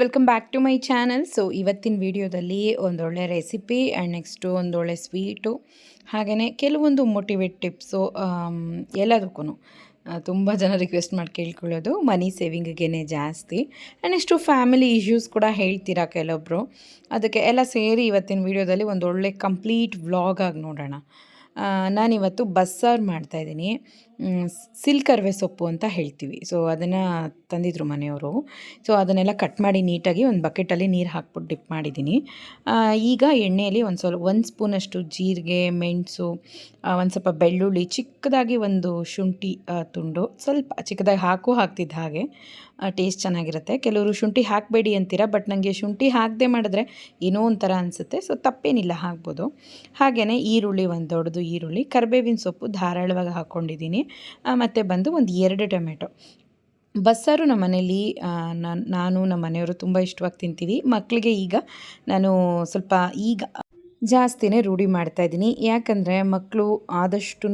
Welcome back to my channel so ಇವತ್ತಿನ ವಿಡಿಯೋದಲ್ಲಿ ಒಂದೊಳ್ಳೆ ರೆಸಿಪಿ ಆ್ಯಂಡ್ ನೆಕ್ಸ್ಟು ಒಂದೊಳ್ಳೆ ಸ್ವೀಟು ಹಾಗೆಯೇ ಕೆಲವೊಂದು ಮೋಟಿವೇಟ್ ಟಿಪ್ಸು ಎಲ್ಲದಕ್ಕೂ ತುಂಬ ಜನ ರಿಕ್ವೆಸ್ಟ್ ಮಾಡಿ ಕೇಳ್ಕೊಳ್ಳೋದು. ಮನಿ ಸೇವಿಂಗ್ಗೇ ಜಾಸ್ತಿ. ಆ್ಯಂಡ್ ನೆಕ್ಸ್ಟು ಫ್ಯಾಮಿಲಿ ಇಶ್ಯೂಸ್ ಕೂಡ ಹೇಳ್ತೀರಾ ಕೆಲವೊಬ್ಬರು ಅದಕ್ಕೆ ಎಲ್ಲ ಸೇರಿ ಇವತ್ತಿನ ವೀಡಿಯೋದಲ್ಲಿ ಒಂದೊಳ್ಳೆ ಕಂಪ್ಲೀಟ್ ವ್ಲಾಗಾಗಿ ನೋಡೋಣ. ನಾನಿವತ್ತು ಬಸ್ಸಾರು ಮಾಡ್ತಾಯಿದ್ದೀನಿ ಸಿಲ್ಕರ್ವೆ ಸೊಪ್ಪು ಅಂತ ಹೇಳ್ತೀವಿ. ಸೊ ಅದನ್ನು ತಂದಿದ್ರು ಮನೆಯವರು. ಸೊ ಅದನ್ನೆಲ್ಲ ಕಟ್ ಮಾಡಿ ನೀಟಾಗಿ ಒಂದು ಬಕೆಟಲ್ಲಿ ನೀರು ಹಾಕ್ಬಿಟ್ಟು ಡಿಪ್ ಮಾಡಿದ್ದೀನಿ ಈಗ ಎಣ್ಣೆಯಲ್ಲಿ ಒಂದು ಸ್ವಲ್ಪ, ಒಂದು ಸ್ಪೂನಷ್ಟು ಜೀರಿಗೆ, ಮೆಣಸು ಒಂದು ಸ್ವಲ್ಪ ಬೆಳ್ಳುಳ್ಳಿ, ಚಿಕ್ಕದಾಗಿ ಒಂದು ಶುಂಠಿ ತುಂಡು. ಸ್ವಲ್ಪ ಚಿಕ್ಕದಾಗಿ ಹಾಕು ಹಾಕ್ತಿದ್ದ ಹಾಗೆ ಟೇಸ್ಟ್ ಚೆನ್ನಾಗಿರುತ್ತೆ. ಕೆಲವರು ಶುಂಠಿ ಹಾಕಬೇಡಿ ಅಂತೀರ ಬಟ್ ನನಗೆ ಶುಂಠಿ ಹಾಕದೆ ಮಾಡಿದ್ರೆ ಏನೋ ಒಂಥರ ಅನಿಸುತ್ತೆ. ಸೊ ತಪ್ಪೇನಿಲ್ಲ, ಹಾಕ್ಬೋದು. ಹಾಗೆಯೇ ಈರುಳ್ಳಿ, ಒಂದು ದೊಡ್ಡದು ಈರುಳ್ಳಿ. ಕರಿಬೇವಿನ ಸೊಪ್ಪು ಧಾರಾಳವಾಗಿ ಹಾಕ್ಕೊಂಡಿದ್ದೀನಿ ಮತ್ತು ಬಂದು ಒಂದು ಎರಡು ಟೊಮೆಟೊ. ಬಸ್ಸಾರು ನಮ್ಮ ಮನೇಲಿ ನಾನು ನಮ್ಮ ಮನೆಯವರು ತುಂಬ ಇಷ್ಟವಾಗಿ ತಿಂತೀವಿ. ಮಕ್ಕಳಿಗೆ ಈಗ ನಾನು ಸ್ವಲ್ಪ ಈಗ ಜಾಸ್ತಿನೇ ರೂಢಿ ಮಾಡ್ತಾಯಿದ್ದೀನಿ ಯಾಕಂದರೆ ಮಕ್ಕಳು ಆದಷ್ಟು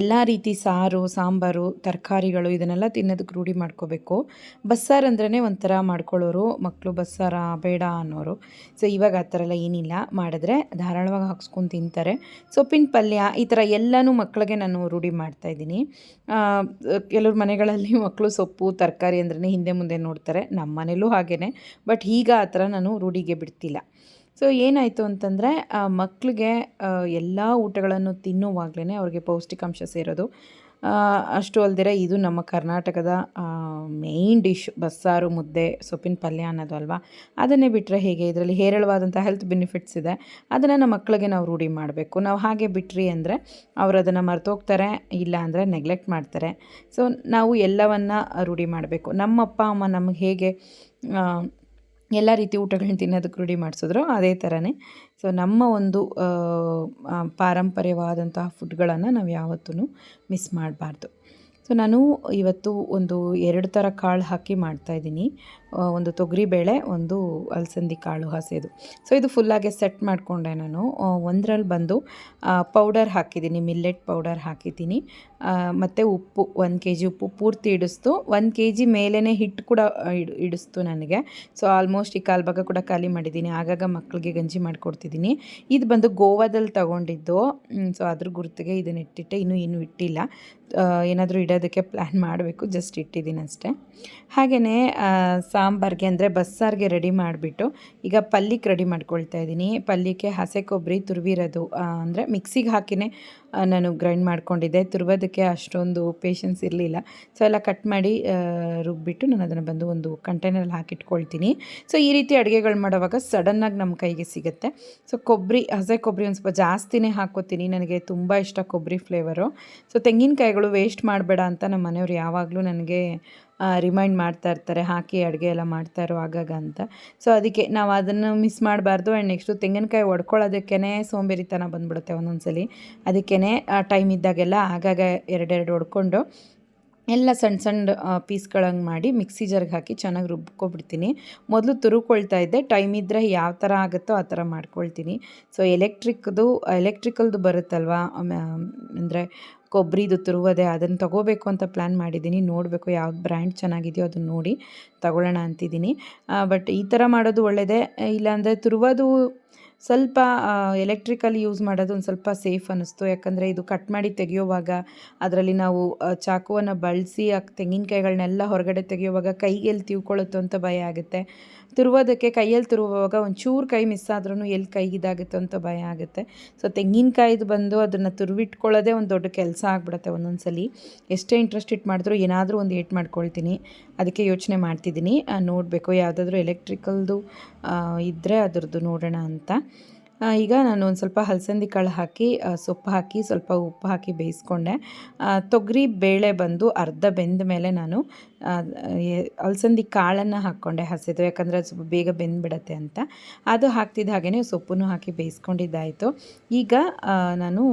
ಎಲ್ಲ ರೀತಿ ಸಾರು, ಸಾಂಬಾರು, ತರಕಾರಿಗಳು ಇದನ್ನೆಲ್ಲ ತಿನ್ನೋದಕ್ಕೆ ರೂಢಿ ಮಾಡ್ಕೋಬೇಕು. ಬಸ್ಸಾರು ಅಂದ್ರೇ ಒಂಥರ ಮಾಡ್ಕೊಳ್ಳೋರು ಮಕ್ಕಳು ಬಸ್ಸಾರ ಬೇಡ ಅನ್ನೋರು. ಸೊ ಇವಾಗ ಆ ಥರ ಎಲ್ಲ ಏನಿಲ್ಲ. ಮಾಡಿದ್ರೆ ಧಾರಾಳವಾಗಿ ಹಾಕ್ಸ್ಕೊಂಡು ತಿಂತಾರೆ. ಸೊಪ್ಪಿನ ಪಲ್ಯ ಈ ಥರ ಎಲ್ಲನೂ ಮಕ್ಕಳಿಗೆ ನಾನು ರೂಢಿ ಮಾಡ್ತಾಯಿದ್ದೀನಿ ಕೆಲವ್ರ ಮನೆಗಳಲ್ಲಿ ಮಕ್ಕಳು ಸೊಪ್ಪು, ತರಕಾರಿ ಅಂದ್ರೆ ಹಿಂದೆ ಮುಂದೆ ನೋಡ್ತಾರೆ. ನಮ್ಮ ಮನೇಲೂ ಹಾಗೇ ಬಟ್ ಈಗ ಆ ಥರ ನಾನು ರೂಢಿಗೆ ಬಿಡ್ತಿಲ್ಲ. ಸೊ ಏನಾಯಿತು ಅಂತಂದರೆ ಮಕ್ಕಳಿಗೆ ಎಲ್ಲ ಊಟಗಳನ್ನು ತಿನ್ನುವಾಗಲೇ ಅವ್ರಿಗೆ ಪೌಷ್ಟಿಕಾಂಶ ಸೇರೋದು. ಅಷ್ಟು ಅಲ್ದಿರ ಇದು ನಮ್ಮ ಕರ್ನಾಟಕದ ಮೇಯ್ನ್ ಡಿಶ್ ಬಸ್ಸಾರು, ಮುದ್ದೆ, ಸೊಪ್ಪಿನ ಪಲ್ಯ ಅನ್ನೋದು ಅಲ್ವಾ? ಅದನ್ನೇ ಬಿಟ್ಟರೆ ಹೇಗೆ? ಇದರಲ್ಲಿ ಹೇರಳವಾದಂಥ ಹೆಲ್ತ್ ಬೆನಿಫಿಟ್ಸ್ ಇದೆ. ಅದನ್ನು ನಮ್ಮ ಮಕ್ಕಳಿಗೆ ನಾವು ರೂಢಿ ಮಾಡಬೇಕು. ನಾವು ಹಾಗೆ ಬಿಟ್ರಿ ಅಂದರೆ, ಅವರು ಅದನ್ನು ಮರ್ತೋಗ್ತಾರೆ, ಇಲ್ಲ ಅಂದರೆ ನೆಗ್ಲೆಕ್ಟ್ ಮಾಡ್ತಾರೆ. ಸೊ ನಾವು ಎಲ್ಲವನ್ನು ರೂಢಿ ಮಾಡಬೇಕು. ನಮ್ಮ ಅಪ್ಪ ಅಮ್ಮ ನಮಗೆ ಹೇಗೆ ಎಲ್ಲ ರೀತಿ ಊಟಗಳನ್ನ ತಿನ್ನೋದಕ್ಕೆ ರೂಢಿ ಮಾಡಿಸಿದ್ರು, ಅದೇ ಥರನೇ ಸೊ ನಮ್ಮ ಒಂದು ಪಾರಂಪರ್ಯವಾದಂತಹ ಫುಡ್ಗಳನ್ನು ನಾವು ಯಾವತ್ತೂ ಮಿಸ್ ಮಾಡಬಾರ್ದು. ಸೊ ನಾನು ಇವತ್ತು ಒಂದು ಎರಡು ಥರ ಕಾಳು ಹಾಕಿ ಮಾಡ್ತಾಯಿದ್ದೀನಿ ಒಂದು ತೊಗರಿ ಬೇಳೆ, ಒಂದು ಅಲಸಂದಿ ಕಾಳು ಹಸೆದು. ಸೊ ಇದು ಫುಲ್ಲಾಗೆ ಸೆಟ್ ಮಾಡಿಕೊಂಡೆ ನಾನು. ಒಂದರಲ್ಲಿ ಬಂದು ಪೌಡರ್ ಹಾಕಿದ್ದೀನಿ ಮಿಲ್ಲೆಟ್ ಪೌಡರ್ ಹಾಕಿದ್ದೀನಿ. ಮತ್ತು ಉಪ್ಪು, ಒಂದು ಕೆ ಜಿ ಉಪ್ಪು ಪೂರ್ತಿ ಇಡಿಸ್ತು. ಒಂದು ಕೆ ಜಿ ಮೇಲೇ ಹಿಟ್ಟು ಕೂಡ ಇಡ್, ಇಡಿಸ್ತು ನನಗೆ. ಸೊ ಆಲ್ಮೋಸ್ಟ್ ಈ ಕಾಲು ಭಾಗ ಕೂಡ ಖಾಲಿ ಮಾಡಿದ್ದೀನಿ. ಆಗಾಗ ಮಕ್ಕಳಿಗೆ ಗಂಜಿ ಮಾಡಿಕೊಡ್ತಿದ್ದೀನಿ. ಇದು ಬಂದು ಗೋವಾದಲ್ಲಿ ತಗೊಂಡಿದ್ದು. ಸೊ ಅದ್ರ ಗುರುತಿಗೆ ಇದನ್ನ ಇಟ್ಟಿಟ್ಟೆ. ಇನ್ನೂ ಇನ್ನೂ ಇಟ್ಟಿಲ್ಲ. ಏನಾದರೂ ಇಡೋದಕ್ಕೆ ಪ್ಲ್ಯಾನ್ ಮಾಡಬೇಕು. ಜಸ್ಟ್ ಇಟ್ಟಿದ್ದೀನಿ ಅಷ್ಟೇ ಹಾಗೆಯೇ ಸಾಂಬಾರ್ಗೆ ಅಂದರೆ ಬಸ್ಸಾರಿಗೆ ರೆಡಿ ಮಾಡಿಬಿಟ್ಟು ಈಗ ಪಲ್ಯಕ್ಕೆ ರೆಡಿ ಮಾಡ್ಕೊಳ್ತಾ ಇದ್ದೀನಿ. ಪಲ್ಲಿಕ್ಕೆ ಹಸೆ ಕೊಬ್ಬರಿ ತುರುವಿರೋದು ಅಂದರೆ ಮಿಕ್ಸಿಗೆ ಹಾಕಿನೇ ನಾನು ಗ್ರೈಂಡ್ ಮಾಡ್ಕೊಂಡಿದ್ದೆ. ತುರುವೋದಕ್ಕೆ ಅಷ್ಟೊಂದು ಪೇಷನ್ಸ್ ಇರಲಿಲ್ಲ. ಸೊ ಎಲ್ಲ ಕಟ್ ಮಾಡಿ ರುಬ್ಬಿಟ್ಟು ನಾನು ಅದನ್ನು ಬಂದು ಒಂದು ಕಂಟೈನರಲ್ಲಿ ಹಾಕಿಟ್ಕೊಳ್ತೀನಿ. ಸೊ ಈ ರೀತಿ ಅಡುಗೆಗಳು ಮಾಡೋವಾಗ ಸಡನ್ನಾಗಿ ನಮ್ಮ ಕೈಗೆ ಸಿಗುತ್ತೆ. ಸೊ ಕೊಬ್ಬರಿ, ಹಸೆ ಕೊಬ್ಬರಿ ಒಂದು ಸ್ವಲ್ಪ ಜಾಸ್ತಿನೇ ಹಾಕೋತೀನಿ ನನಗೆ ತುಂಬ ಇಷ್ಟ ಕೊಬ್ಬರಿ ಫ್ಲೇವರು ಸೊ ತೆಂಗಿನಕಾಯಿಗಳು ವೇಸ್ಟ್ ಮಾಡಬೇಡ ಅಂತ ನಮ್ಮ ಮನೆಯವ್ರು ಯಾವಾಗಲೂ ನನಗೆ ರಿಮೈಂಡ್ ಮಾಡ್ತಾ ಇರ್ತಾರೆ, ಹಾಕಿ ಅಡುಗೆ ಎಲ್ಲ ಮಾಡ್ತಾ ಆಗಾಗ ಅಂತ. ಸೊ ಅದಕ್ಕೆ ನಾವು ಅದನ್ನು ಮಿಸ್ ಮಾಡಬಾರ್ದು. ಆ್ಯಂಡ್ ನೆಕ್ಸ್ಟು ತೆಂಗಿನಕಾಯಿ ಒಡ್ಕೊಳ್ಳೋದಕ್ಕೇ ಸೋಂಬೇರಿತನ ಬಂದ್ಬಿಡುತ್ತೆ ಸಲ ಅದಕ್ಕೇ ಟೈಮ್ ಇದ್ದಾಗೆಲ್ಲ ಆಗಾಗ ಎರಡೆರಡು ಹೊಡ್ಕೊಂಡು ಎಲ್ಲ ಸಣ್ಣ ಸಣ್ಣ ಪೀಸ್ಗಳಂಗೆ ಮಾಡಿ ಮಿಕ್ಸಿ ಜಾರ್ಗೆ ಹಾಕಿ ಚೆನ್ನಾಗಿ ರುಬ್ಕೊಬಿಡ್ತೀನಿ. ಮೊದಲು ತುರುಕೊಳ್ತಾ ಇದ್ದೆ. ಟೈಮ್ ಇದ್ದರೆ ಯಾವ ಥರ ಆಗುತ್ತೋ ಆ ಥರ ಮಾಡ್ಕೊಳ್ತೀನಿ. ಸೊ, ಎಲೆಕ್ಟ್ರಿಕ್ದು, ಎಲೆಕ್ಟ್ರಿಕಲ್ದು ಬರುತ್ತಲ್ವಾ? ಅಂದರೆ ಕೊಬ್ಬರಿದು ತುರುವದೆ ಅದನ್ನು ತೊಗೋಬೇಕು ಅಂತ ಪ್ಲ್ಯಾನ್ ಮಾಡಿದ್ದೀನಿ. ನೋಡಬೇಕು ಯಾವ್ದು ಬ್ರ್ಯಾಂಡ್ ಚೆನ್ನಾಗಿದೆಯೋ ಅದನ್ನು ನೋಡಿ ತಗೊಳ್ಳೋಣ ಅಂತಿದ್ದೀನಿ. ಬಟ್ ಈ ಥರ ಮಾಡೋದು ಒಳ್ಳೆಯದೇ ಇಲ್ಲಾಂದರೆ ತುರುವದು ಸ್ವಲ್ಪ ಎಲೆಕ್ಟ್ರಿಕಲ್ ಯೂಸ್ ಮಾಡೋದು ಒಂದು ಸ್ವಲ್ಪ ಸೇಫ್ ಅನ್ನಿಸ್ತು. ಯಾಕಂದರೆ ಇದು ಕಟ್ ಮಾಡಿ ತೆಗೆಯುವಾಗ ಅದರಲ್ಲಿ ನಾವು ಚಾಕುವನ್ನು ಬಳಸಿ ಆ ತೆಂಗಿನಕಾಯಿಗಳನ್ನೆಲ್ಲ ಹೊರಗಡೆ ತೆಗೆಯುವಾಗ ಕೈಗೆಲ್ಲಿ ತಿಳ್ಕೊಳ್ಳುತ್ತೋ ಅಂತ ಭಯ ಆಗುತ್ತೆ. ತುರುವೋದಕ್ಕೆ ಕೈಯಲ್ಲಿ ತುರುವಾಗ ಒಂಚೂರು ಕೈ ಮಿಸ್ ಆದ್ರೂ ಎಲ್ಲಿ ಕೈ ಇದಾಗುತ್ತೆ ಅಂತ ಭಯ ಆಗುತ್ತೆ. ಸೊ ತೆಂಗಿನಕಾಯಿದು ಬಂದು ಅದನ್ನು ತುರುವಿಟ್ಕೊಳ್ಳೋದೇ ಒಂದು ದೊಡ್ಡ ಕೆಲಸ ಆಗಿಬಿಡುತ್ತೆ ಒಂದೊಂದು ಸಲ ಎಷ್ಟೇ ಇಂಟ್ರೆಸ್ಟ್ ಇಟ್ಟು ಮಾಡಿದ್ರು ಏನಾದರೂ ಒಂದು ಏಟ್ ಮಾಡ್ಕೊಳ್ತೀನಿ. ಅದಕ್ಕೆ ಯೋಚನೆ ಮಾಡ್ತಿದ್ದೀನಿ. ನೋಡಬೇಕು. ಯಾವುದಾದ್ರೂ ಎಲೆಕ್ಟ್ರಿಕಲ್ದು ಇದ್ದರೆ ಅದ್ರದ್ದು ನೋಡೋಣ ಅಂತ. ಈಗ ನಾನು ಒಂದು ಸ್ವಲ್ಪ ಹಲಸಂದಿ ಕಾಳು ಹಾಕಿ ಸೊಪ್ಪು ಹಾಕಿ, ಸ್ವಲ್ಪ ಉಪ್ಪು ಹಾಕಿ ಬೇಯಿಸ್ಕೊಂಡೆ. ತೊಗರಿ ಬೇಳೆ ಬಂದು ಅರ್ಧ ಬೆಂದ ಮೇಲೆ ನಾನು ಅಲಸಂದಿ ಕಾಳನ್ನು ಹಾಕ್ಕೊಂಡೆ ಹಸಿದು, ಯಾಕಂದರೆ ಅದು ಸ್ವಲ್ಪ ಬೇಗ ಬೆಂದ್ಬಿಡತ್ತೆ ಅಂತ. ಅದು ಹಾಕ್ತಿದ್ದ ಹಾಗೆಯೇ ಸೊಪ್ಪನ್ನು ಹಾಕಿ ಬೇಯಿಸ್ಕೊಂಡಿದ್ದಾಯಿತು. ಈಗ ನಾನು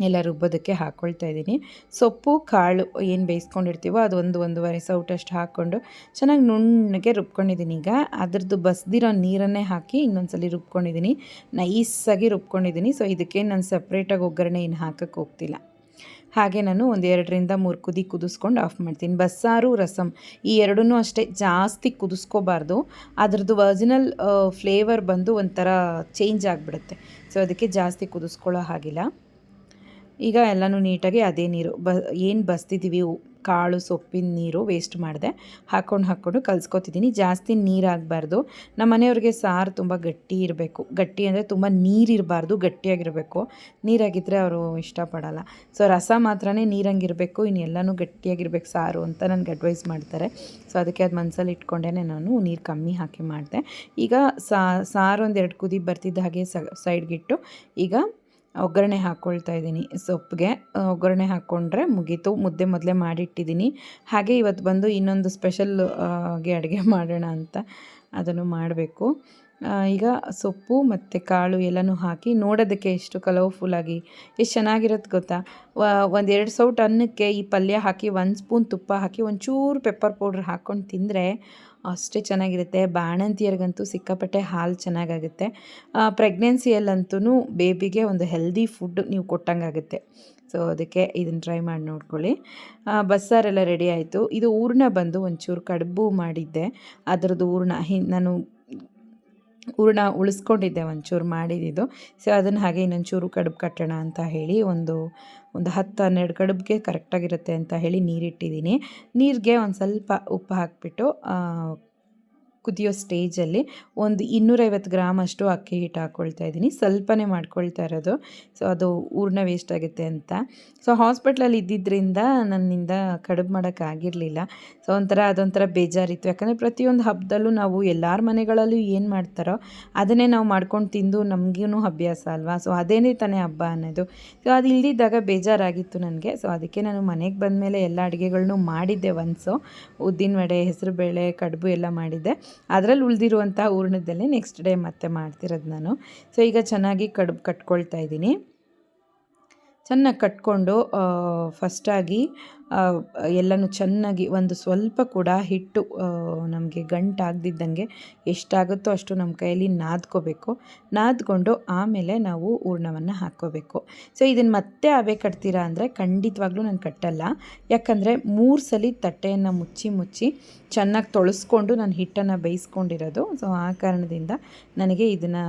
ಎಲ್ಲ ರುಬ್ಬೋದಕ್ಕೆ ಹಾಕ್ಕೊಳ್ತಾ ಇದ್ದೀನಿ. ಸೊಪ್ಪು, ಕಾಳು ಏನು ಬೇಯಿಸ್ಕೊಂಡಿರ್ತೀವೋ ಅದು ಒಂದು ಒಂದೂವರೆ ಸೌಟಷ್ಟು ಹಾಕ್ಕೊಂಡು ಚೆನ್ನಾಗಿ ನುಣ್ಣಗೆ ರುಬ್ಕೊಂಡಿದ್ದೀನಿ. ಈಗ ಅದ್ರದ್ದು ಬಸ್ದಿರೋ ನೀರನ್ನೇ ಹಾಕಿ ಇನ್ನೊಂದ್ಸಲಿ ರುಬ್ಕೊಂಡಿದ್ದೀನಿ. ನೈಸಾಗಿ ರುಬ್ಕೊಂಡಿದ್ದೀನಿ. ಸೊ, ಇದಕ್ಕೆ ನಾನು ಸಪ್ರೇಟಾಗಿ ಒಗ್ಗರಣೆ ಏನು ಹಾಕಕ್ಕೆ ಹೋಗ್ತಿಲ್ಲ. ಹಾಗೆ ನಾನು ಒಂದು ಎರಡರಿಂದ ಮೂರು ಕುದಿ ಕುದಿಸ್ಕೊಂಡು ಆಫ್ ಮಾಡ್ತೀನಿ. ಬಸ್ಸಾರು ರಸಮ್ ಈ ಎರಡೂ ಅಷ್ಟೇ ಜಾಸ್ತಿ ಕುದಿಸ್ಕೋಬಾರ್ದು. ಅದ್ರದ್ದು ಒರಿಜಿನಲ್ ಫ್ಲೇವರ್ ಬಂದು ಒಂಥರ ಚೇಂಜ್ ಆಗಿಬಿಡುತ್ತೆ. ಸೊ, ಅದಕ್ಕೆ ಜಾಸ್ತಿ ಕುದಿಸ್ಕೊಳ್ಳೋ ಹಾಗಿಲ್ಲ. ಈಗ ಎಲ್ಲನೂ ನೀಟಾಗಿ ಅದೇ ನೀರು ಬ, ಏನು ಬಸ್ತಿದ್ದೀವಿ ಕಾಳು, ಸೊಪ್ಪಿನ ನೀರು ವೇಸ್ಟ್ ಮಾಡಿದೆ. ಹಾಕ್ಕೊಂಡು ಹಾಕ್ಕೊಂಡು ಕಲ್ಸ್ಕೊತಿದ್ದೀನಿ ಜಾಸ್ತಿ ನೀರಾಗಬಾರ್ದು. ನಮ್ಮ ಮನೆಯವ್ರಿಗೆ ಸಾರು ತುಂಬ ಗಟ್ಟಿ ಇರಬೇಕು. ಗಟ್ಟಿ ಅಂದರೆ ತುಂಬ ನೀರಿರಬಾರ್ದು, ಗಟ್ಟಿಯಾಗಿರಬೇಕು. ನೀರಾಗಿದ್ದರೆ ಅವರು ಇಷ್ಟಪಡಲ್ಲ. ಸೊ ರಸ ಮಾತ್ರ ನೀರಂಗಿರಬೇಕು ಇನ್ನು ಎಲ್ಲನೂ ಗಟ್ಟಿಯಾಗಿರ್ಬೇಕು ಸಾರು ಅಂತ ನನಗೆ ಅಡ್ವೈಸ್ ಮಾಡ್ತಾರೆ. ಸೊ ಅದಕ್ಕೆ ಅದು ಮನಸ್ಸಲ್ಲಿ ಇಟ್ಕೊಂಡೇ ನಾನು ನೀರು ಕಮ್ಮಿ ಹಾಕಿ ಮಾಡಿದೆ. ಈಗ ಸಾರು ಒಂದು ಎರಡು ಕುದಿ ಬರ್ತಿದ್ದ ಹಾಗೆ ಸೈಡ್ಗಿಟ್ಟು ಈಗ ಒಗ್ಗರಣೆ ಹಾಕ್ಕೊಳ್ತಾ ಇದ್ದೀನಿ ಸೊಪ್ಪಿಗೆ. ಒಗ್ಗರಣೆ ಹಾಕ್ಕೊಂಡ್ರೆ ಮುಗೀತು. ಮುದ್ದೆ ಮೊದಲೇ ಮಾಡಿಟ್ಟಿದ್ದೀನಿ. ಹಾಗೆ ಇವತ್ತು ಬಂದು ಇನ್ನೊಂದು ಸ್ಪೆಷಲ್ ಆಗಿ ಅಡುಗೆ ಮಾಡೋಣ ಅಂತ ಅದನ್ನು ಮಾಡಬೇಕು. ಈಗ ಸೊಪ್ಪು ಮತ್ತು ಕಾಳು ಎಲ್ಲನೂ ಹಾಕಿ ನೋಡೋದಕ್ಕೆ ಎಷ್ಟು ಕಲರ್ಫುಲ್ಲಾಗಿ ಎಷ್ಟು ಚೆನ್ನಾಗಿರುತ್ತೆ ಗೊತ್ತಾ? ಒಂದು ಎರಡು ಸೌಟ್ ಅನ್ನಕ್ಕೆ ಈ ಪಲ್ಯ ಹಾಕಿ ಒಂದು ಸ್ಪೂನ್ ತುಪ್ಪ ಹಾಕಿ ಒಂಚೂರು ಪೆಪ್ಪರ್ ಪೌಡ್ರ್ ಹಾಕ್ಕೊಂಡು ತಿಂದರೆ ಅಷ್ಟೇ ಚೆನ್ನಾಗಿರುತ್ತೆ. ಬಾಣಂತಿಯರಿಗಂತೂ ಸಿಕ್ಕಾಪಟ್ಟೆ ಹಾಲು ಚೆನ್ನಾಗಾಗುತ್ತೆ. ಪ್ರೆಗ್ನೆನ್ಸಿಯಲ್ಲಂತೂ ಬೇಬಿಗೆ ಒಂದು ಹೆಲ್ದಿ ಫುಡ್ ನೀವು ಕೊಟ್ಟಂಗಾಗುತ್ತೆ. ಸೊ, ಅದಕ್ಕೆ ಇದನ್ನು ಟ್ರೈ ಮಾಡಿ ನೋಡ್ಕೊಳ್ಳಿ. ಬಸ್ಸಾರೆಲ್ಲ ರೆಡಿ ಆಯಿತು. ಇದು ಹೂರ್ಣ ಬಂದು ಒಂಚೂರು ಕಡುಬು ಮಾಡಿದ್ದೆ. ಅದರದ್ದು ಹೂರ್ಣ ಹಿ, ನಾನು ಹೂರ್ಣ ಉಳಿಸ್ಕೊಂಡಿದ್ದೆ, ಒಂಚೂರು ಮಾಡಿದ್ದು ಸೊ ಅದನ್ನು ಹಾಗೆ ಇನ್ನೊಂಚೂರು ಕಡುಬು ಕಟ್ಟೋಣ ಅಂತ ಹೇಳಿ ಒಂದು ಒಂದು ಹತ್ತು ಹನ್ನೆರಡು ಕಡುಬಿಗೆ ಕರೆಕ್ಟಾಗಿರುತ್ತೆ ಅಂತ ಹೇಳಿ ನೀರಿಟ್ಟಿದ್ದೀನಿ. ನೀರಿಗೆ ಒಂದು ಸ್ವಲ್ಪ ಉಪ್ಪು ಹಾಕಿಬಿಟ್ಟು ಕುದಿಯೋ ಸ್ಟೇಜಲ್ಲಿ ಒಂದು ಇನ್ನೂರೈವತ್ತು ಗ್ರಾಮ್ ಅಷ್ಟು ಅಕ್ಕಿ ಹಿಟ್ಟು ಹಾಕ್ಕೊಳ್ತಾ ಇದ್ದೀನಿ. ಸ್ವಲ್ಪನೇ ಮಾಡ್ಕೊಳ್ತಾ ಇರೋದು. ಸೊ, ಅದು ಊರ್ನ ವೇಸ್ಟ್ ಆಗುತ್ತೆ ಅಂತ. ಸೊ ಹಾಸ್ಪಿಟ್ಲಲ್ಲಿ ಇದ್ದಿದ್ದರಿಂದ ನನ್ನಿಂದ ಕಡುಬು ಮಾಡೋಕ್ಕಾಗಿರಲಿಲ್ಲ ಸೊ, ಒಂಥರ ಅದೊಂಥರ ಬೇಜಾರಿತ್ತು. ಯಾಕಂದರೆ ಪ್ರತಿಯೊಂದು ಹಬ್ಬದಲ್ಲೂ ನಾವು ಎಲ್ಲರ ಮನೆಗಳಲ್ಲೂ ಏನು ಮಾಡ್ತಾರೋ ಅದನ್ನೇ ನಾವು ಮಾಡ್ಕೊಂಡು ತಿಂದು ನಮಗೂ ಅಭ್ಯಾಸ ಅಲ್ವಾ? ಸೊ, ಅದೇನೇ ತಾನೇ ಹಬ್ಬ ಅನ್ನೋದು. ಸೊ, ಅದು ಇಲ್ದಿದ್ದಾಗ ಬೇಜಾರಾಗಿತ್ತು ನನಗೆ. ಸೊ, ಅದಕ್ಕೆ ನಾನು ಮನೆಗೆ ಬಂದಮೇಲೆ ಎಲ್ಲ ಅಡುಗೆಗಳನ್ನೂ ಮಾಡಿದ್ದೆ ಒನ್ಸು ಉದ್ದಿನ ವಡೆ ಹೆಸರುಬೇಳೆ, ಕಡುಬು ಎಲ್ಲ ಮಾಡಿದ್ದೆ. ಅದರಲ್ಲಿ ಉಳಿದಿರುವಂಥ ಹೂರ್ಣದಲ್ಲೇ ನೆಕ್ಸ್ಟ್ ಡೇ ಮತ್ತೆ ಮಾಡ್ತಿರೋದು ನಾನು. ಸೊ ಈಗ ಚೆನ್ನಾಗಿ ಕಡುಬು ಕಟ್ಕೊಳ್ತಾ ಇದ್ದೀನಿ. ಚೆನ್ನಾಗಿ ಕಟ್ಕೊಂಡು ಫಸ್ಟಾಗಿ ಎಲ್ಲನೂ ಚೆನ್ನಾಗಿ ಒಂದು ಸ್ವಲ್ಪ ಕೂಡ ಹಿಟ್ಟು ನಮಗೆ ಗಂಟಾಗದಿದ್ದಂಗೆ ಎಷ್ಟಾಗುತ್ತೋ ಅಷ್ಟು ನಮ್ಮ ಕೈಯಲ್ಲಿ ನಾದ್ಕೋಬೇಕು. ನಾದ್ಕೊಂಡು ಆಮೇಲೆ ನಾವು ಹೂರ್ಣವನ್ನು ಹಾಕ್ಕೋಬೇಕು. ಸೊ ಇದನ್ನು ಮತ್ತೆ ಅವೇ ಕಟ್ತೀರಾ ಅಂದರೆ ಖಂಡಿತವಾಗ್ಲೂ ನಾನು ಕಟ್ಟಲ್ಲ. ಯಾಕಂದರೆ ಮೂರು ಸಲ ತಟ್ಟೆಯನ್ನು ಮುಚ್ಚಿ ಮುಚ್ಚಿ ಚೆನ್ನಾಗಿ ತೊಳಸ್ಕೊಂಡು ನಾನು ಹಿಟ್ಟನ್ನು ಬೇಯಿಸ್ಕೊಂಡಿರೋದು. ಸೊ ಆ ಕಾರಣದಿಂದ ನನಗೆ ಇದನ್ನು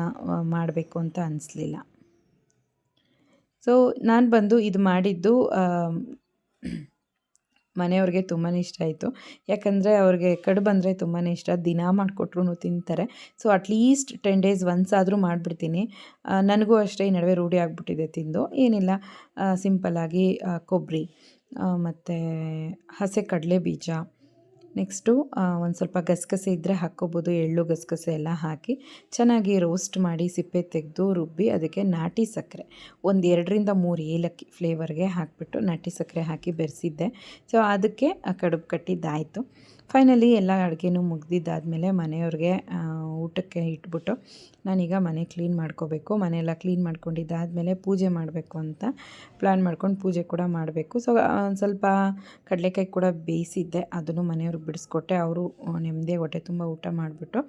ಮಾಡಬೇಕು ಅಂತ ಅನಿಸ್ಲಿಲ್ಲ. ಸೊ ನಾನು ಬಂದು ಇದು ಮಾಡಿದ್ದು ಮನೆಯವ್ರಿಗೆ ತುಂಬಾ ಇಷ್ಟ ಆಯಿತು. ಯಾಕಂದರೆ ಅವ್ರಿಗೆ ಕಡುಬು ಅಂದರೆ ತುಂಬಾ ಇಷ್ಟ. ದಿನ ಮಾಡಿಕೊಟ್ರು ತಿಂತಾರೆ. So at least ten days once ಆದರೂ ಮಾಡಿಬಿಡ್ತೀನಿ. ನನಗೂ ಅಷ್ಟೇ ಈ ನಡುವೆ ರೂಢಿ ಆಗಿಬಿಟ್ಟಿದೆ ತಿಂದು. ಏನಿಲ್ಲ ಸಿಂಪಲ್ಲಾಗಿ ಕೊಬ್ಬರಿ ಮತ್ತು ಹಸೆ ಕಡಲೆ ಬೀಜ. ನೆಕ್ಸ್ಟು ಒಂದು ಸ್ವಲ್ಪ ಗಸಗಸೆ ಇದ್ದರೆ ಹಾಕ್ಕೋಬೋದು. ಎಳ್ಳು, ಗಸಗಸೆ ಎಲ್ಲ ಹಾಕಿ ಚೆನ್ನಾಗಿ ರೋಸ್ಟ್ ಮಾಡಿ ಸಿಪ್ಪೆ ತೆಗೆದು ರುಬ್ಬಿ ಅದಕ್ಕೆ ನಾಟಿ ಸಕ್ಕರೆ. ಒಂದು ಎರಡರಿಂದ ಮೂರು ಏಲಕ್ಕಿ ಫ್ಲೇವರ್ಗೆ ಹಾಕಿಬಿಟ್ಟು ನಾಟಿ ಸಕ್ಕರೆ ಹಾಕಿ ಬೆರೆಸಿದ್ದೆ. ಸೊ, ಅದಕ್ಕೆ ಕಡುಬು ಕಟ್ಟಿದ್ದಾಯಿತು. ಫೈನಲಿ ಎಲ್ಲ ಅಡುಗೆನೂ ಮುಗ್ದಿದ್ದಾದಮೇಲೆ ಮನೆಯವ್ರಿಗೆ ಊಟಕ್ಕೆ ಇಟ್ಬಿಟ್ಟು ನಾನೀಗ ಮನೆ ಕ್ಲೀನ್ ಮಾಡ್ಕೋಬೇಕು. ಮನೆಯೆಲ್ಲ ಕ್ಲೀನ್ ಮಾಡ್ಕೊಂಡಿದ್ದಾದಮೇಲೆ ಪೂಜೆ ಮಾಡಬೇಕು ಅಂತ ಪ್ಲ್ಯಾನ್ ಮಾಡ್ಕೊಂಡು ಪೂಜೆ ಕೂಡ ಮಾಡಬೇಕು. ಸೊ ಒಂದು ಸ್ವಲ್ಪ ಕಡಲೆಕಾಯಿ ಕೂಡ ಬೇಯಿಸಿದ್ದೆ. ಅದನ್ನು ಮನೆಯವ್ರಿಗೆ ಬಿಡಿಸ್ಕೊಟ್ಟೆ. ಅವರು ನೆಮ್ಮದಿ ಹೊಟ್ಟೆ ತುಂಬ ಊಟ ಮಾಡಿಬಿಟ್ಟು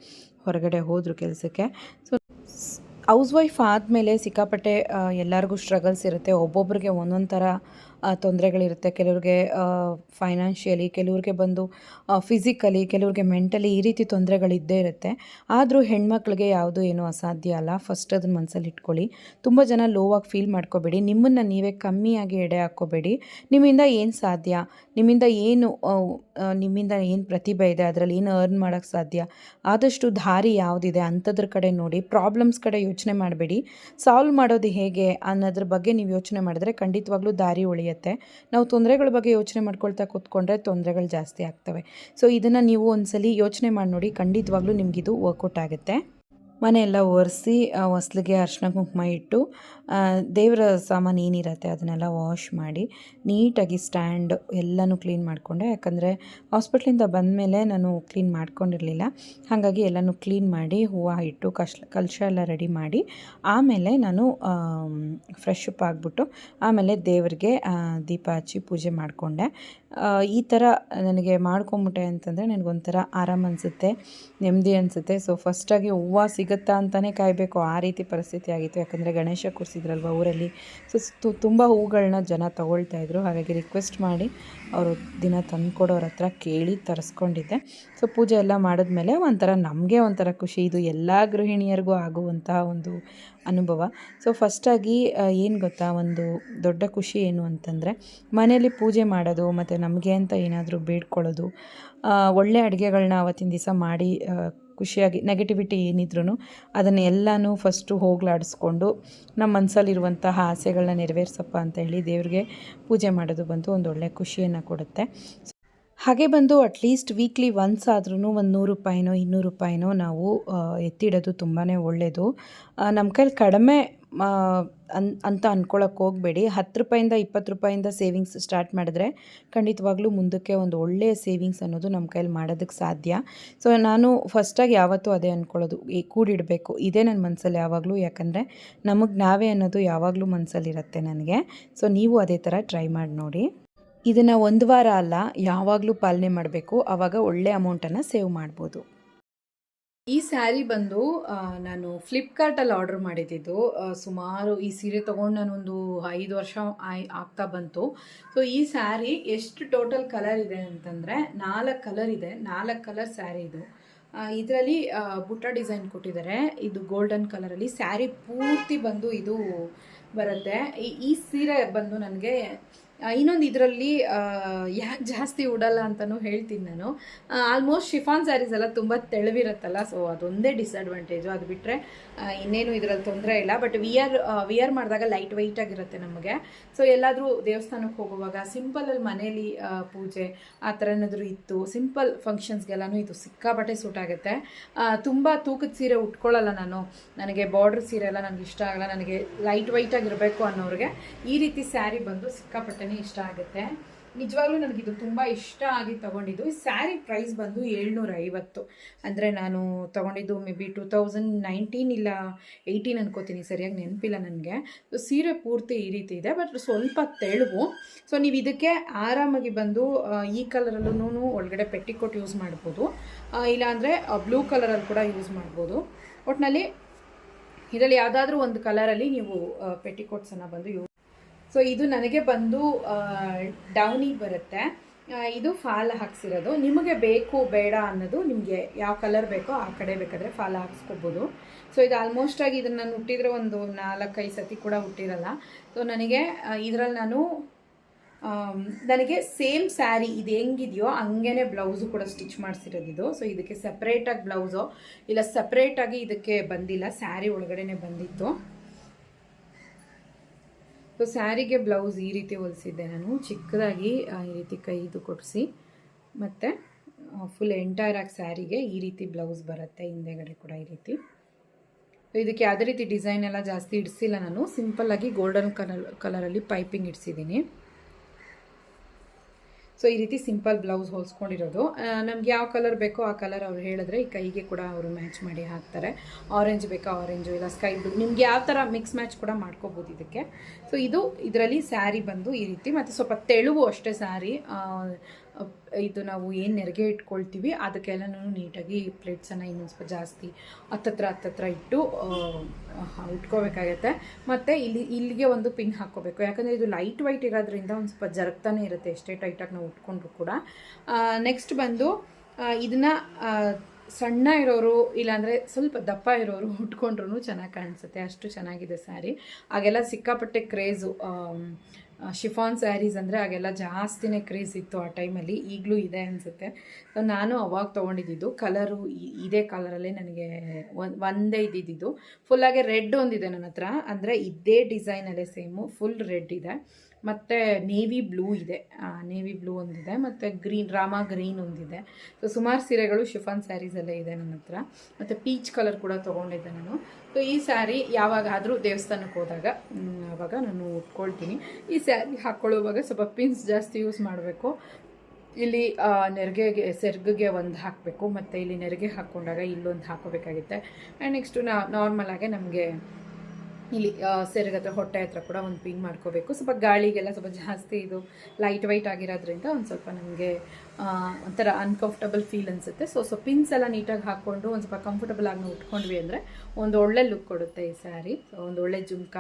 ಹೊರಗಡೆ ಹೋದರು ಕೆಲಸಕ್ಕೆ. ಸೊ ಹೌಸ್ ವೈಫ್ ಆದಮೇಲೆ ಸಿಕ್ಕಾಪಟ್ಟೆ ಎಲ್ಲರಿಗೂ ಸ್ಟ್ರಗಲ್ಸ್ ಇರುತ್ತೆ. ಒಬ್ಬೊಬ್ರಿಗೆ ಒಂದೊಂದು ಥರ ತೊಂದರೆಗಳಿರುತ್ತೆ. ಕೆಲವ್ರಿಗೆ ಫೈನಾನ್ಷಿಯಲಿ ಕೆಲವ್ರಿಗೆ ಬಂದು ಫಿಸಿಕಲಿ ಕೆಲವ್ರಿಗೆ ಮೆಂಟಲಿ ಈ ರೀತಿ ತೊಂದರೆಗಳಿದ್ದೇ ಇರುತ್ತೆ. ಆದರೂ ಹೆಣ್ಮಕ್ಳಿಗೆ ಯಾವುದು ಏನೂ ಅಸಾಧ್ಯ ಅಲ್ಲ. ಫಸ್ಟ್ ಅದನ್ನ ಮನಸ್ಸಲ್ಲಿ ಇಟ್ಕೊಳ್ಳಿ. ತುಂಬ ಜನ ಲೋವಾಗಿ ಫೀಲ್ ಮಾಡ್ಕೋಬೇಡಿ. ನಿಮ್ಮನ್ನು ನೀವೇ ಕಮ್ಮಿಯಾಗಿ ಎಡೆ ಹಾಕ್ಕೋಬೇಡಿ. ನಿಮ್ಮಿಂದ ಏನು ಸಾಧ್ಯ? ನಿಮ್ಮಿಂದ ಏನು ನಿಮ್ಮಿಂದ ಏನು ಪ್ರತಿಭೆ ಇದೆ? ಅದರಲ್ಲಿ ಏನು ಅರ್ನ್ ಮಾಡೋಕ್ಕೆ ಸಾಧ್ಯ? ಆದಷ್ಟು ದಾರಿ ಯಾವುದಿದೆ ಅಂಥದ್ರ ಕಡೆ ನೋಡಿ ಪ್ರಾಬ್ಲಮ್ಸ್ ಕಡೆ ಯೋಚನೆ ಮಾಡಬೇಡಿ. ಸಾಲ್ವ್ ಮಾಡೋದು ಹೇಗೆ ಅನ್ನೋದ್ರ ಬಗ್ಗೆ ನೀವು ಯೋಚನೆ ಮಾಡಿದ್ರೆ ಖಂಡಿತವಾಗ್ಲೂ ದಾರಿ ಉಳಿಯುತ್ತೆ. ನಾವು ತೊಂದರೆಗಳ ಬಗ್ಗೆ ಯೋಚನೆ ಮಾಡ್ಕೊಳ್ತಾ ಕೂತ್ಕೊಂಡ್ರೆ ತೊಂದರೆಗಳು ಜಾಸ್ತಿ ಆಗ್ತವೆ. ಸೊ ಇದನ್ನು ನೀವು ಒಂದ್ಸಲಿ ಯೋಚನೆ ಮಾಡಿ ನೋಡಿ, ಖಂಡಿತವಾಗ್ಲೂ ನಿಮಗಿದು ವರ್ಕೌಟ್ ಆಗುತ್ತೆ. ಮನೆಯೆಲ್ಲ ಒರೆಸಿ ಹೊಸ್ಲಿಗೆ ಅರ್ಶಿನ ಕುಂಕುಮ ಇಟ್ಟು ದೇವರ ಸಾಮಾನು ಏನಿರುತ್ತೆ ಅದನ್ನೆಲ್ಲ ವಾಶ್ ಮಾಡಿ, ನೀಟಾಗಿ ಸ್ಟ್ಯಾಂಡ್ ಎಲ್ಲನೂ ಕ್ಲೀನ್ ಮಾಡಿಕೊಂಡೆ. ಯಾಕಂದರೆ ಹಾಸ್ಪಿಟ್ಲಿಂದ ಬಂದಮೇಲೆ ನಾನು ಕ್ಲೀನ್ ಮಾಡ್ಕೊಂಡಿರಲಿಲ್ಲ. ಹಾಗಾಗಿ ಎಲ್ಲನೂ ಕ್ಲೀನ್ ಮಾಡಿ, ಹೂವು ಇಟ್ಟು ಕಶ್ ಎಲ್ಲ ರೆಡಿ ಮಾಡಿ, ಆಮೇಲೆ ನಾನು ಫ್ರೆಶ್ ಅಪ್ ಆಗಿಬಿಟ್ಟು, ಆಮೇಲೆ ದೇವರಿಗೆ ದೀಪ ಹಚ್ಚಿ ಪೂಜೆ ಮಾಡಿಕೊಂಡೆ. ಈ ಥರ ನನಗೆ ಮಾಡ್ಕೊಂಬಿಟ್ಟೆ ಅಂತಂದರೆ ನನಗೊಂಥರ ಆರಾಮ ಅನಿಸುತ್ತೆ ನೆಮ್ಮದಿ ಅನಿಸುತ್ತೆ. ಸೊ ಫಸ್ಟಾಗಿ ಹೂವ ಸಿಗುತ್ತಾ ಅಂತಲೇ ಕಾಯಬೇಕು. ಆ ರೀತಿ ಪರಿಸ್ಥಿತಿ ಆಗಿತ್ತು. ಯಾಕಂದರೆ ಗಣೇಶ ಕೂರಿಸಿದ್ರಲ್ವ ಊರಲ್ಲಿ? ಸೊ ತುಂಬ ಹೂಗಳನ್ನ ಜನ ಇದ್ರು. ಹಾಗಾಗಿ ರಿಕ್ವೆಸ್ಟ್ ಮಾಡಿ ಅವರು ದಿನ ತಂದುಕೊಡೋರ ಹತ್ರ ಕೇಳಿ ತರಿಸ್ಕೊಂಡಿದ್ದೆ. ಸೊ ಪೂಜೆ ಎಲ್ಲ ಮಾಡಿದ್ಮೇಲೆ ಒಂಥರ ನಮಗೆ ಒಂಥರ ಖುಷಿ. ಇದು ಎಲ್ಲ ಗೃಹಿಣಿಯರಿಗೂ ಆಗುವಂತಹ ಒಂದು ಅನುಭವ. ಸೊ ಫಸ್ಟಾಗಿ ಏನು ಗೊತ್ತಾ? ಒಂದು ದೊಡ್ಡ ಖುಷಿ ಏನು ಅಂತಂದರೆ, ಮನೆಯಲ್ಲಿ ಪೂಜೆ ಮಾಡೋದು, ಮತ್ತು ನಮಗೆ ಅಂತ ಏನಾದರೂ ಬೇಡ್ಕೊಳ್ಳೋದು ಒಳ್ಳೆ ಅಡುಗೆಗಳನ್ನ ಅವತ್ತಿನ ದಿವಸ ಮಾಡಿ ಖುಷಿಯಾಗಿ ನೆಗೆಟಿವಿಟಿ ಏನಿದ್ರು ಅದನ್ನು ಎಲ್ಲನೂ ಫಸ್ಟು ಹೋಗ್ಲಾಡಿಸ್ಕೊಂಡು ನಮ್ಮ ಮನಸ್ಸಲ್ಲಿರುವಂತಹ ಆಸೆಗಳನ್ನ ನೆರವೇರಿಸಪ್ಪ ಅಂತ ಹೇಳಿ ದೇವ್ರಿಗೆ ಪೂಜೆ ಮಾಡೋದು ಬಂತು. ಒಂದು ಒಳ್ಳೆ ಖುಷಿಯನ್ನು ಕೊಡುತ್ತೆ. ಹಾಗೆ ಬಂದು ಅಟ್ಲೀಸ್ಟ್ ವೀಕ್ಲಿ ಒನ್ಸ್ ಆದ್ರೂ ಒಂದು ನೂರು ರೂಪಾಯಿನೋ, ಇನ್ನೂರು ರೂಪಾಯಿನೋ ನಾವು ಎತ್ತಿಡೋದು ತುಂಬಾ ಒಳ್ಳೆಯದು ನಮ್ಮ ಕೈಲಿ ಕಡಿಮೆ ಅನ್, ಅಂತ ಅಂದ್ಕೊಳಕ್ಕೆ ಹೋಗಬೇಡಿ. ಹತ್ತು ರೂಪಾಯಿಂದ ಇಪ್ಪತ್ತು ರೂಪಾಯಿಂದ ಸೇವಿಂಗ್ಸ್ ಸ್ಟಾರ್ಟ್ ಮಾಡಿದ್ರೆ ಖಂಡಿತವಾಗ್ಲೂ ಮುಂದಕ್ಕೆ ಒಂದು ಒಳ್ಳೆಯ ಸೇವಿಂಗ್ಸ್ ಅನ್ನೋದು ನಮ್ಮ ಕೈಲಿ ಮಾಡೋದಕ್ಕೆ ಸಾಧ್ಯ. ಸೊ ನಾನು ಫಸ್ಟಾಗಿ ಯಾವತ್ತೂ ಅದೇ ಅಂದ್ಕೊಳ್ಳೋದು ಈ ಕೂಡಿಡಬೇಕು. ಇದೇ ನನ್ನ ಮನಸ್ಸಲ್ಲಿ ಯಾವಾಗಲೂ, ಯಾಕಂದರೆ ನಮಗೆ ನಾವೇ ಅನ್ನೋದು ಯಾವಾಗಲೂ ಮನಸ್ಸಲ್ಲಿರುತ್ತೆ ನನಗೆ. ಸೊ ನೀವು ಅದೇ ಥರ ಟ್ರೈ ಮಾಡಿ ನೋಡಿ. ಇದನ್ನು ಒಂದು ವಾರ ಅಲ್ಲ, ಯಾವಾಗಲೂ ಪಾಲನೆ ಮಾಡಬೇಕು. ಆವಾಗ ಒಳ್ಳೆ ಅಮೌಂಟನ್ನು ಸೇವ್ ಮಾಡ್ಬೋದು. ಈ ಸ್ಯಾರಿ ಬಂದು ನಾನು ಫ್ಲಿಪ್ಕಾರ್ಟಲ್ಲಿ ಆರ್ಡರ್ ಮಾಡಿದ್ದಿದ್ದು ಸುಮಾರು ಈ ಸೀರೆ ತೊಗೊಂಡು ನಾನೊಂದು ಐದು ವರ್ಷ ಆಗ್ತಾ ಬಂತು. ಸೊ ಈ ಸ್ಯಾರಿ ಎಷ್ಟು ಟೋಟಲ್ ಕಲರ್ ಇದೆ ಅಂತಂದರೆ, ನಾಲ್ಕು ಕಲರ್ ಇದೆ. ನಾಲ್ಕು ಕಲರ್ ಸ್ಯಾರಿ ಇದು. ಇದರಲ್ಲಿ ಬುಟ್ಟ ಡಿಸೈನ್ ಕೊಟ್ಟಿದ್ದಾರೆ. ಇದು ಗೋಲ್ಡನ್ ಕಲರಲ್ಲಿ ಸ್ಯಾರಿ ಪೂರ್ತಿ ಬಂದು ಇದು ಬರುತ್ತೆ. ಈ ಸೀರೆ ಬಂದು ನನಗೆ ಇನ್ನೊಂದು ಇದರಲ್ಲಿ ಯಾಕೆ ಜಾಸ್ತಿ ಉಡಲ್ಲ ಅಂತಲೂ ಹೇಳ್ತೀನಿ ನಾನು. ಆಲ್ಮೋಸ್ಟ್ ಶಿಫಾನ್ ಸ್ಯಾರೀಸ್ ಎಲ್ಲ ತುಂಬ ತೆಳುವಿರುತ್ತಲ್ಲ ಸೊ ಅದೊಂದೇ ಡಿಸ್ಅಡ್ವಾಂಟೇಜು ಅದು ಬಿಟ್ಟರೆ ಇನ್ನೇನು ಇದರಲ್ಲಿ ತೊಂದರೆ ಇಲ್ಲ. ಬಟ್ ವಿಯರ್ ವಿಯರ್ ಮಾಡಿದಾಗ ಲೈಟ್ ವೆಯ್ಟ್ ಆಗಿರುತ್ತೆ ನಮಗೆ. ಸೊ ಎಲ್ಲಾದರೂ ದೇವಸ್ಥಾನಕ್ಕೆ ಹೋಗುವಾಗ ಸಿಂಪಲಲ್ಲಿ ಮನೇಲಿ ಪೂಜೆ, ಆ ಥರ ಏನಾದರೂ ಇತ್ತು ಸಿಂಪಲ್ ಫಂಕ್ಷನ್ಸ್ಗೆಲ್ಲನೂ ಇದು ಸಿಕ್ಕಾಪಟ್ಟೆ ಸೂಟ್ ಆಗುತ್ತೆ. ತುಂಬ ತೂಕದ ಸೀರೆ ಉಟ್ಕೊಳ್ಳಲ್ಲ ನಾನು. ನನಗೆ ಬಾರ್ಡ್ರ್ ಸೀರೆ ಎಲ್ಲ ನನಗೆ ಇಷ್ಟ ಆಗಲ್ಲ, ನನಗೆ ಲೈಟ್ ವೈಟ್ ಆಗಿರಬೇಕು ಅನ್ನೋರಿಗೆ ಈ ರೀತಿ ಸ್ಯಾರಿ ಬಂದು ಸಿಕ್ಕಾಪಟ್ಟೆನೇ ಇಷ್ಟ ಆಗುತ್ತೆ. ನಿಜವಾಗ್ಲೂ ನನಗಿದು ತುಂಬ ಇಷ್ಟ ಆಗಿ ತಗೊಂಡಿದ್ದು. ಈ ಸ್ಯಾರಿ ಪ್ರೈಸ್ ಬಂದು ಏಳ್ನೂರ ಐವತ್ತು ಅಂದರೆ ನಾನು ತಗೊಂಡಿದ್ದು maybe two thousand nineteen ಇಲ್ಲ ಏಯ್ಟೀನ್ ಅನ್ಕೋತೀನಿ. ಸರಿಯಾಗಿ ನೆನಪಿಲ್ಲ ನನಗೆ. ಸೀರೆ ಪೂರ್ತಿ ಈ ರೀತಿ ಇದೆ. ಬಟ್ ಸ್ವಲ್ಪ ತೆಳುವು. ಸೊ ನೀವು ಇದಕ್ಕೆ ಆರಾಮಾಗಿ ಬಂದು ಈ ಕಲರಲ್ಲೂ ಒಳಗಡೆ ಪೆಟ್ಟಿಕೋಟ್ ಯೂಸ್ ಮಾಡ್ಬೋದು. ಇಲ್ಲಾಂದರೆ ಬ್ಲೂ ಕಲರಲ್ಲಿ ಕೂಡ ಯೂಸ್ ಮಾಡ್ಬೋದು. ಒಟ್ಟಿನಲ್ಲಿ ಇದರಲ್ಲಿ ಯಾವುದಾದ್ರೂ ಒಂದು ಕಲರಲ್ಲಿ ನೀವು ಪೆಟ್ಟಿಕೋಟ್ಸನ್ನು ಬಂದು ಯೂಸ್ ಸೊ ಇದು ನನಗೆ ಬಂದು ಡೌನಿಗೆ ಬರುತ್ತೆ. ಇದು ಫಾಲ್ ಹಾಕ್ಸಿರೋದು. ನಿಮಗೆ ಬೇಕು, ಬೇಡ ಅನ್ನೋದು ನಿಮಗೆ ಯಾವ ಕಲರ್ ಬೇಕೋ ಆ ಕಡೆ ಬೇಕಾದರೆ ಫಾಲ್ ಹಾಕ್ಸ್ಕೊಬೋದು. ಸೊ ಇದು ಆಲ್ಮೋಸ್ಟ್ ಆಗಿ ಇದನ್ನು ನಾನು ಹುಟ್ಟಿದ್ರೆ ಒಂದು ನಾಲ್ಕೈದು ಸತಿ ಕೂಡ ಹುಟ್ಟಿರಲ್ಲ. ಸೊ ನನಗೆ ಇದರಲ್ಲಿ ನಾನು ನನಗೆ ಸೇಮ್ ಸ್ಯಾರಿ ಇದು ಹೆಂಗಿದೆಯೋ ಹಂಗೇ ಬ್ಲೌಸು ಕೂಡ ಸ್ಟಿಚ್ ಮಾಡಿಸಿರೋದು ಇದು. ಸೊ ಇದಕ್ಕೆ ಸಪ್ರೇಟಾಗಿ ಬ್ಲೌಸು ಇಲ್ಲ ಸಪ್ರೇಟಾಗಿ ಇದಕ್ಕೆ ಬಂದಿಲ್ಲ ಸ್ಯಾರಿ ಒಳಗಡೆನೆ ಬಂದಿತ್ತು. ಸೊ ಸ್ಯಾರಿಗೆ ಬ್ಲೌಸ್ ಈ ರೀತಿ ಹೊಲಿಸಿದ್ದೆ ನಾನು. ಚಿಕ್ಕದಾಗಿ ಈ ರೀತಿ ಕೈದು ಕೊಡಿಸಿ ಮತ್ತು ಫುಲ್ ಎಂಟೈರ್ ಆಗಿ ಸ್ಯಾರಿಗೆ ಈ ರೀತಿ ಬ್ಲೌಸ್ ಬರುತ್ತೆ, ಹಿಂದೆಗಡೆ ಕೂಡ ಈ ರೀತಿ. ಇದಕ್ಕೆ ಯಾವುದೇ ರೀತಿ ಡಿಸೈನ್ ಎಲ್ಲ ಜಾಸ್ತಿ ಇಡಿಸಿಲ್ಲ ನಾನು. ಸಿಂಪಲ್ಲಾಗಿ ಗೋಲ್ಡನ್ ಕಲರ್ ಕಲರಲ್ಲಿ ಪೈಪಿಂಗ್ ಇಡಿಸಿದ್ದೀನಿ. ಸೊ ಈ ರೀತಿ ಸಿಂಪಲ್ ಬ್ಲೌಸ್ ಹೊಲ್ಸ್ಕೊಂಡಿರೋದು. ನಮ್ಗೆ ಯಾವ ಕಲರ್ ಬೇಕೋ ಆ ಕಲರ್ ಅವ್ರು ಹೇಳಿದ್ರೆ ಈ ಕೈಗೆ ಕೂಡ ಅವರು ಮ್ಯಾಚ್ ಮಾಡಿ ಹಾಕ್ತಾರೆ. ಆರೆಂಜ್ ಬೇಕಾ ಆರೆಂಜು ಇಲ್ಲ ಸ್ಕೈ ಬ್ಲೂ ನಿಮ್ಗೆ ಯಾವ ಥರ ಮಿಕ್ಸ್ ಮ್ಯಾಚ್ ಕೂಡ ಮಾಡ್ಕೋಬೋದು ಇದಕ್ಕೆ. ಸೊ ಇದು ಇದರಲ್ಲಿ ಸ್ಯಾರಿ ಬಂದು ಈ ರೀತಿ, ಮತ್ತು ಸ್ವಲ್ಪ ತೆಳುವು ಅಷ್ಟೇ ಸ್ಯಾರಿ ಇದು ನಾವು ಏನು ನೆರಿಗೆ ಇಟ್ಕೊಳ್ತೀವಿ, ಅದಕ್ಕೆಲ್ಲನೂ ನೀಟಾಗಿ ಪ್ಲೇಟ್ಸನ್ನು ಇನ್ನೊಂದು ಸ್ವಲ್ಪ ಜಾಸ್ತಿ ಹತ್ತತ್ರ ಹತ್ತತ್ರ ಇಟ್ಟು ಇಟ್ಕೋಬೇಕಾಗತ್ತೆ. ಮತ್ತು ಇಲ್ಲಿ, ಇಲ್ಲಿಗೆ ಒಂದು ಪಿನ್ ಹಾಕ್ಕೋಬೇಕು. ಯಾಕಂದರೆ ಇದು ಲೈಟ್ ವೈಟ್ ಇರೋದ್ರಿಂದ ಒಂದು ಸ್ವಲ್ಪ ಜರಗ್ತಾನೆ ಇರುತ್ತೆ, ಎಷ್ಟೇ ಟೈಟಾಗಿ ನಾವು ಉಟ್ಕೊಂಡ್ರು ಕೂಡ. ನೆಕ್ಸ್ಟ್ ಬಂದು ಇದನ್ನು ಸಣ್ಣ ಇರೋರು, ಇಲ್ಲಾಂದರೆ ಸ್ವಲ್ಪ ದಪ್ಪ ಇರೋರು ಉಟ್ಕೊಂಡ್ರು ಚೆನ್ನಾಗಿ ಕಾಣಿಸುತ್ತೆ. ಅಷ್ಟು ಚೆನ್ನಾಗಿದೆ ಸ್ಯಾರಿ ಹಾಗೆಲ್ಲ ಸಿಕ್ಕಾಪಟ್ಟೆ ಕ್ರೇಜು ಶಿಫಾನ್ ಸ್ಯಾರೀಸ್ ಅಂದರೆ ಹಾಗೆಲ್ಲ ಜಾಸ್ತಿನೇ ಕ್ರೇಜ್ ಇತ್ತು ಆ ಟೈಮಲ್ಲಿ ಈಗಲೂ ಇದೆ ಅನಿಸುತ್ತೆ. ಸೊ ನಾನು ಅವಾಗ ತೊಗೊಂಡಿದ್ದು ಕಲರು ಇದೇ ಕಲರಲ್ಲೇ ನನಗೆ ಒಂದು ಒಂದೇ ಇದ್ದಿದ್ದು. ಫುಲ್ಲಾಗೆ ರೆಡ್ ಒಂದಿದೆ ನನ್ನ ಹತ್ರ. ಅಂದರೆ ಇದೇ ಡಿಸೈನಲ್ಲೇ ಸೇಮು ಫುಲ್ ರೆಡ್ ಇದೆ. ಮತ್ತು ನೇವಿ ಬ್ಲೂ ಇದೆ. ನೇವಿ ಬ್ಲೂ ಒಂದಿದೆ, ಮತ್ತು ಗ್ರೀನ್ ರಾಮಾ ಗ್ರೀನ್ ಒಂದಿದೆ. ಸೊ ಸುಮಾರು ಸೀರೆಗಳು ಶಿಫಾನ್ ಸ್ಯಾರೀಸಲ್ಲೇ ಇದೆ ನನ್ನ ಹತ್ರ. ಮತ್ತು ಪೀಚ್ ಕಲರ್ ಕೂಡ ತೊಗೊಂಡಿದ್ದೆ ನಾನು. ಸೊ ಈ ಸ್ಯಾರಿ ಯಾವಾಗಾದರೂ ದೇವಸ್ಥಾನಕ್ಕೆ ಹೋದಾಗ ಆವಾಗ ನಾನು ಉಟ್ಕೊಳ್ತೀನಿ. ಈ ಸ್ಯಾರಿ ಹಾಕ್ಕೊಳ್ಳುವಾಗ ಸ್ವಲ್ಪ ಪಿನ್ಸ್ ಜಾಸ್ತಿ ಯೂಸ್ ಮಾಡಬೇಕು. ಇಲ್ಲಿ ನೆರಿಗೆಗೆ, ಸೆರ್ಗಿಗೆ ಒಂದು ಹಾಕಬೇಕು. ಮತ್ತು ಇಲ್ಲಿ ನೆರಿಗೆ ಹಾಕ್ಕೊಂಡಾಗ ಇಲ್ಲೊಂದು ಹಾಕೋಬೇಕಾಗುತ್ತೆ ಆ್ಯಂಡ್ ನೆಕ್ಸ್ಟು ನಾ ನಾರ್ಮಲಾಗೆ ನಮಗೆ ಇಲ್ಲಿ ಸೆರಗ ಹತ್ರ, ಹೊಟ್ಟೆ ಹತ್ರ ಕೂಡ ಒಂದು ಪಿಂಗ್ ಮಾಡ್ಕೋಬೇಕು. ಸ್ವಲ್ಪ ಗಾಳಿಗೆಲ್ಲ ಸ್ವಲ್ಪ ಜಾಸ್ತಿ ಇದು ಲೈಟ್ ವೈಟ್ ಆಗಿರೋದ್ರಿಂದ ಒಂದು ಸ್ವಲ್ಪ ನಮಗೆ ಒಂಥರ ಅನ್ಕಂಫರ್ಟಬಲ್ ಫೀಲ್ ಅನಿಸುತ್ತೆ. ಸೊ ಸೊ ಪಿನ್ಸ್ ಎಲ್ಲ ನೀಟಾಗಿ ಹಾಕ್ಕೊಂಡು ಒಂದು ಸ್ವಲ್ಪ ಕಂಫರ್ಟಬಲ್ ಆಗಿ ಉಟ್ಕೊಂಡ್ವಿ ಅಂದರೆ ಒಂದು ಒಳ್ಳೆ ಲುಕ್ ಕೊಡುತ್ತೆ ಈ ಸ್ಯಾರಿ ಒಂದು ಒಳ್ಳೆ ಜುಮ್ಕ,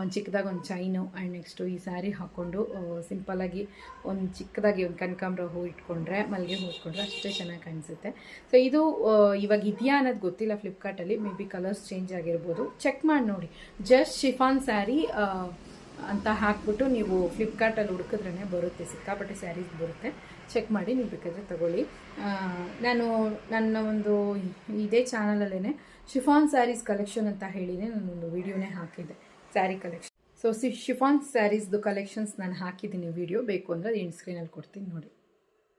ಒಂದು ಚಿಕ್ಕದಾಗಿ ಒಂದು ಚೈನು ಆ್ಯಂಡ್ ನೆಕ್ಸ್ಟು ಈ ಸ್ಯಾರಿ ಹಾಕ್ಕೊಂಡು ಸಿಂಪಲಾಗಿ ಒಂದು ಚಿಕ್ಕದಾಗಿ ಒಂದು ಕನಕಾಂಬ್ರ ಹೂ ಇಟ್ಕೊಂಡ್ರೆ, ಮಲ್ಲಿಗೆ ಹೂ ಇಟ್ಕೊಂಡ್ರೆ ಅಷ್ಟೇ ಚೆನ್ನಾಗಿ ಕಾಣಿಸುತ್ತೆ ಸೊ ಇದು ಇವಾಗ ಇದೆಯಾ ಅನ್ನೋದು ಗೊತ್ತಿಲ್ಲ ಫ್ಲಿಪ್ಕಾರ್ಟಲ್ಲಿ ಮೇ ಬಿ ಕಲರ್ಸ್ ಚೇಂಜ್ ಆಗಿರ್ಬೋದು. ಚೆಕ್ ಮಾಡಿ ನೋಡಿ. ಜಸ್ಟ್ ಶಿಫಾನ್ ಸ್ಯಾರಿ ಅಂತ ಹಾಕ್ಬಿಟ್ಟು ನೀವು ಫ್ಲಿಪ್ಕಾರ್ಟಲ್ಲಿ ಹುಡುಕಿದ್ರೇ ಬರುತ್ತೆ, ಸಿಕ್ಕಾಪಟ್ಟೆ ಸ್ಯಾರೀಸ್ ಬರುತ್ತೆ. ಚೆಕ್ ಮಾಡಿ ನೀವು ಬೇಕಾದರೆ ತಗೊಳ್ಳಿ. ನಾನು ನನ್ನ ಒಂದು ಇದೇ ಚಾನಲಲ್ಲೇ ಶಿಫಾನ್ ಸ್ಯಾರೀಸ್ ಕಲೆಕ್ಷನ್ ಅಂತ ಹೇಳಿನೇ ನಾನೊಂದು ವಿಡಿಯೋನೇ ಹಾಕಿದ್ದೆ. Saree collection so see chiffon ಸ್ಯಾರೀಸ್ದು collections ನಾನು ಹಾಕಿದ್ದೀನಿ. ವಿಡಿಯೋ ಬೇಕು ಅಂದರೆ ಅದು ಎಂಡ್ ಸ್ಕ್ರೀನಲ್ಲಿ ಕೊಡ್ತೀನಿ ನೋಡಿ.